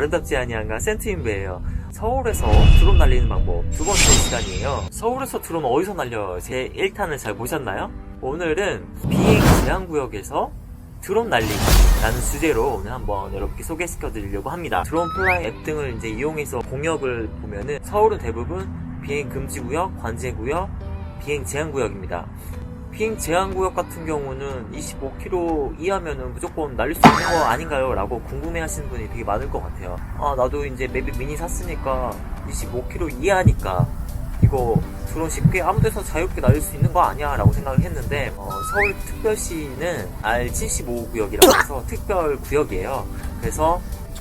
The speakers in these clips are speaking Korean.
아름답지 아니한가 센트인베예요. 서울에서 드론 날리는 방법 두 번째 시간이에요. 서울에서 드론 어디서 날려요? 제 1탄을 잘 보셨나요? 오늘은 비행 제한 구역에서 드론 날리기 라는 주제로 오늘 한번 여러분께 소개시켜 드리려고 합니다. 드론 플라이 앱 등을 이제 이용해서 공역을 보면은 서울은 대부분 비행 금지 구역, 관제 구역, 비행 제한 구역입니다. 비행 제한 구역 같은 경우는 25km 이하면은 무조건 날릴 수 있는 거 아닌가요? 라고 궁금해 하시는 분이 되게 많을 것 같아요. 아, 나도 이제 맵이 미니 샀으니까 25km 이하니까 이거 드론 쉽게 아무 데서 자유롭게 날릴 수 있는 거 아니야? 라고 생각을 했는데, 어, 서울 특별시는 R75구역이라고 해서 특별 구역이에요. 그래서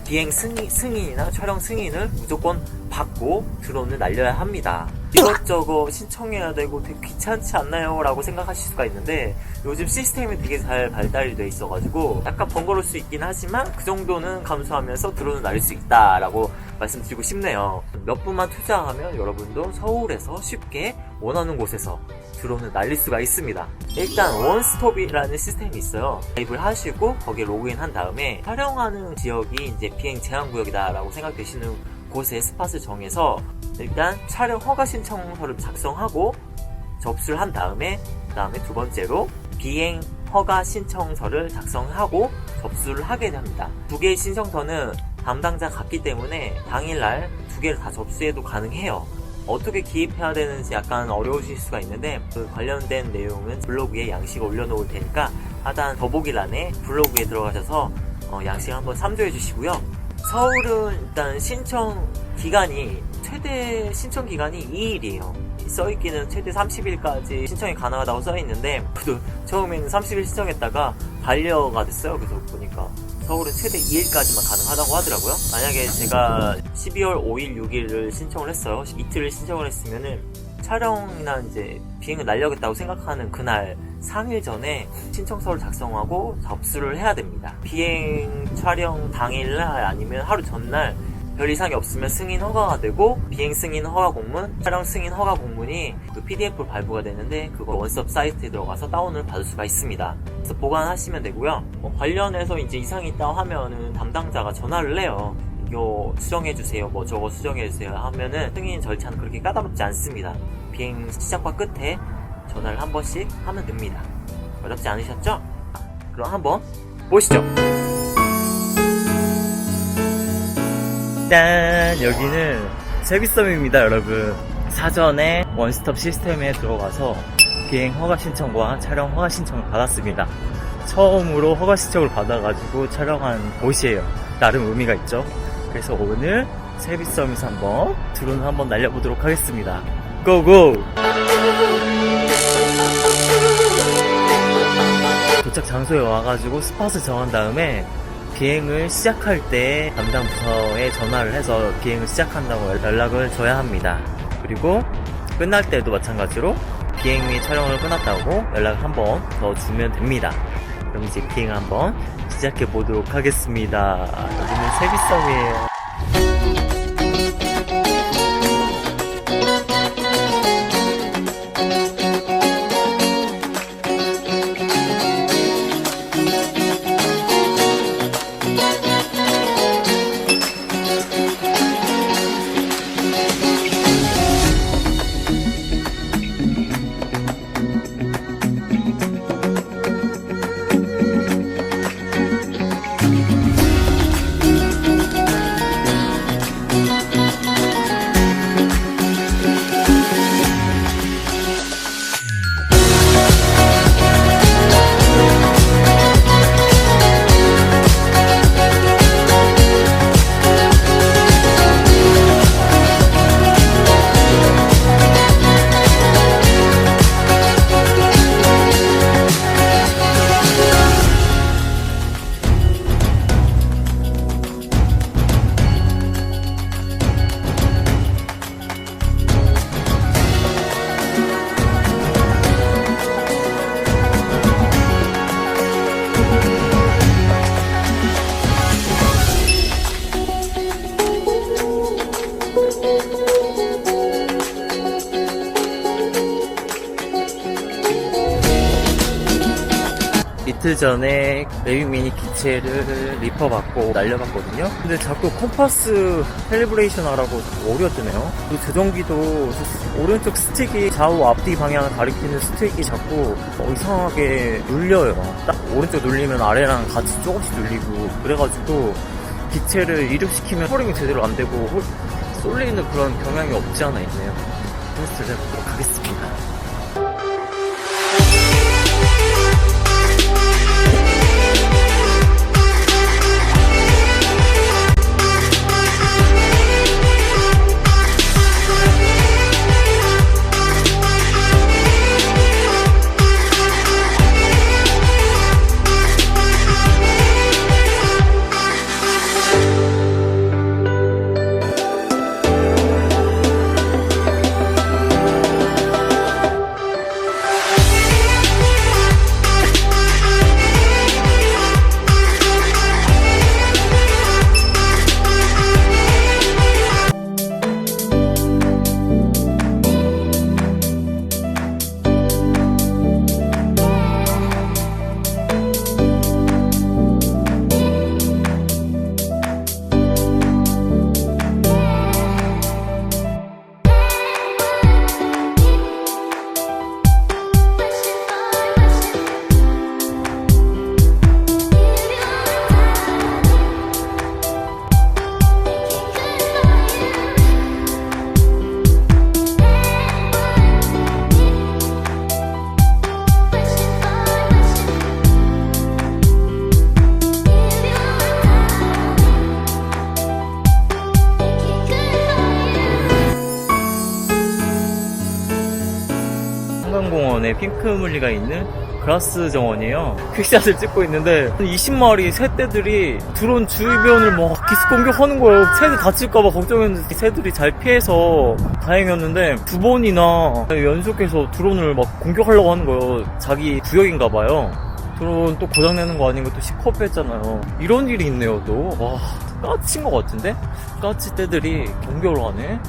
비행 승인, 승인이나 촬영 승인을 무조건 받고 드론을 날려야 합니다. 이것저것 신청해야 되고 되게 귀찮지 않나요? 라고 생각하실 수가 있는데 요즘 시스템이 되게 잘 발달이 돼 있어가지고 약간 번거로울 수 있긴 하지만 그 정도는 감수하면서 드론을 날릴 수 있다라고 말씀드리고 싶네요. 몇 분만 투자하면 여러분도 서울에서 쉽게 원하는 곳에서 드론을 날릴 수가 있습니다. 일단 원스톱이라는 시스템이 있어요. 가입을 하시고 거기에 로그인한 다음에 촬영하는 지역이 이제 비행 제한 구역이다라고 생각되시는 곳에 스팟을 정해서 일단 촬영 허가 신청서를 작성하고 접수를 한 다음에 그 다음에 두 번째로 비행 허가 신청서를 작성하고 접수를 하게 됩니다. 두 개의 신청서는 담당자 같기 때문에 당일날 두 개를 다 접수해도 가능해요. 어떻게 기입해야 되는지 약간 어려우실 수가 있는데 그 관련된 내용은 블로그에 양식을 올려놓을 테니까 하단 더보기란에 블로그에 들어가셔서 어, 양식 한번 참조해 주시고요. 서울은 일단 신청 기간이 최대 신청 기간이 2일이에요. 써있기는 최대 30일까지 신청이 가능하다고 써있는데 처음에는 30일 신청했다가 반려가 됐어요. 그래서 보니까 서울은 최대 2일까지만 가능하다고 하더라고요. 만약에 제가 12월 5일, 6일을 신청을 했어요. 이틀을 신청을 했으면은 촬영이나 이제 비행을 날려겠다고 생각하는 그날 3일 전에 신청서를 작성하고 접수를 해야 됩니다. 비행 촬영 당일날 아니면 하루 전날 별 이상이 없으면 승인 허가가 되고 비행 승인 허가 공문, 촬영 승인 허가 공문이 그 PDF로 발부가 되는데 그거 원스톱 사이트에 들어가서 다운을 받을 수가 있습니다. 그래서 보관하시면 되고요. 뭐 관련해서 이제 이상이 있다고 하면은 담당자가 전화를 해요. 이거 수정해주세요. 뭐 저거 수정해주세요. 하면은 승인 절차는 그렇게 까다롭지 않습니다. 비행 시작과 끝에 전화를 한 번씩 하면 됩니다. 어렵지 않으셨죠? 그럼 한번 보시죠. 짠! 여기는 세비섬입니다, 여러분. 사전에 원스톱 시스템에 들어가서 비행 허가 신청과 촬영 허가 신청을 받았습니다. 처음으로 허가 신청을 받아가지고 촬영한 곳이에요. 나름 의미가 있죠. 그래서 오늘 세비섬에서 한번 드론을 한번 날려보도록 하겠습니다. 고고! 도착 장소에 와가지고 스팟을 정한 다음에 비행을 시작할 때 담당 부서에 전화를 해서 비행을 시작한다고 연락을 줘야 합니다. 그리고 끝날 때도 마찬가지로 비행 및 촬영을 끝났다고 연락을 한 번 더 주면 됩니다. 그럼 이제 비행 한번 시작해 보도록 하겠습니다. 여기는 세비섬이에요. 이틀 전에 레비 미니 기체를 리퍼 받고 날려봤거든요. 근데 자꾸 컴파스 캘리브레이션 하라고 뜨네요. 그리고 조종기도 오른쪽 스틱이 좌우 앞뒤 방향을 가리키는 스틱이 자꾸 어, 이상하게 눌려요. 딱 오른쪽 눌리면 아래랑 같이 조금씩 눌리고 그래가지고 기체를 이륙시키면 허링이 제대로 안 되고 홀- 쏠리는 그런 경향이 없지 않아 있네요. 테스트를 해보도록 하겠습니다. 핑크물리가 있는 그라스 정원이에요. 퀵샷을 찍고 있는데 20마리 새떼들이 드론 주변을 막 기습 공격하는 거예요. 새들 다칠까봐 걱정했는데 새들이 잘 피해서 다행이었는데 두 번이나 연속해서 드론을 막 공격하려고 하는 거예요. 자기 구역인가 봐요. 드론 또 고장내는 거 아닌 것도 시커프 했잖아요. 이런 일이 있네요, 또. 와, 까친 것 같은데? 까치 떼들이 공격을 하네?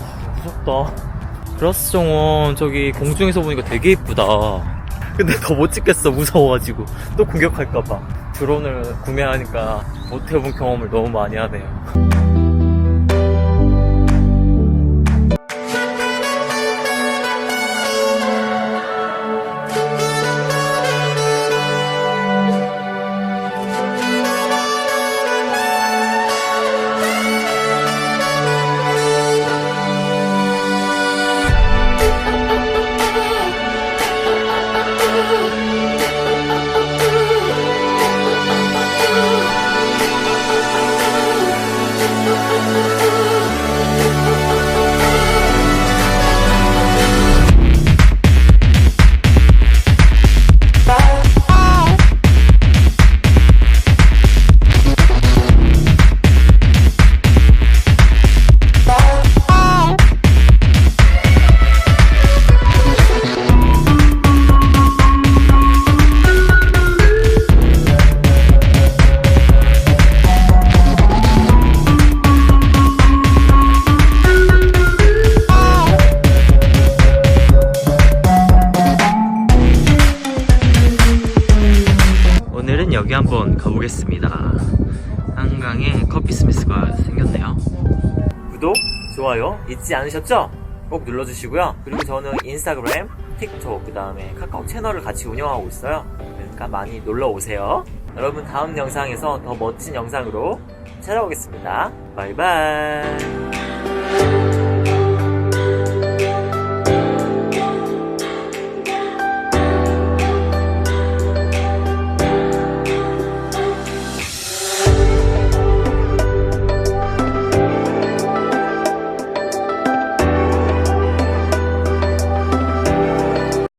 아, 무섭다. 그라스 정원 저기 공중에서 보니까 되게 이쁘다. 근데 더 못 찍겠어 무서워가지고 또 공격할까봐 드론을 구매하니까 못 해본 경험을 너무 많이 하네요. 구독, 좋아요 잊지 않으셨죠? 꼭 눌러주시고요. 그리고 저는 인스타그램, 틱톡, 그 다음에 카카오 채널을 같이 운영하고 있어요. 그러니까 많이 놀러 오세요. 여러분 다음 영상에서 더 멋진 영상으로 찾아오겠습니다. 바이바이.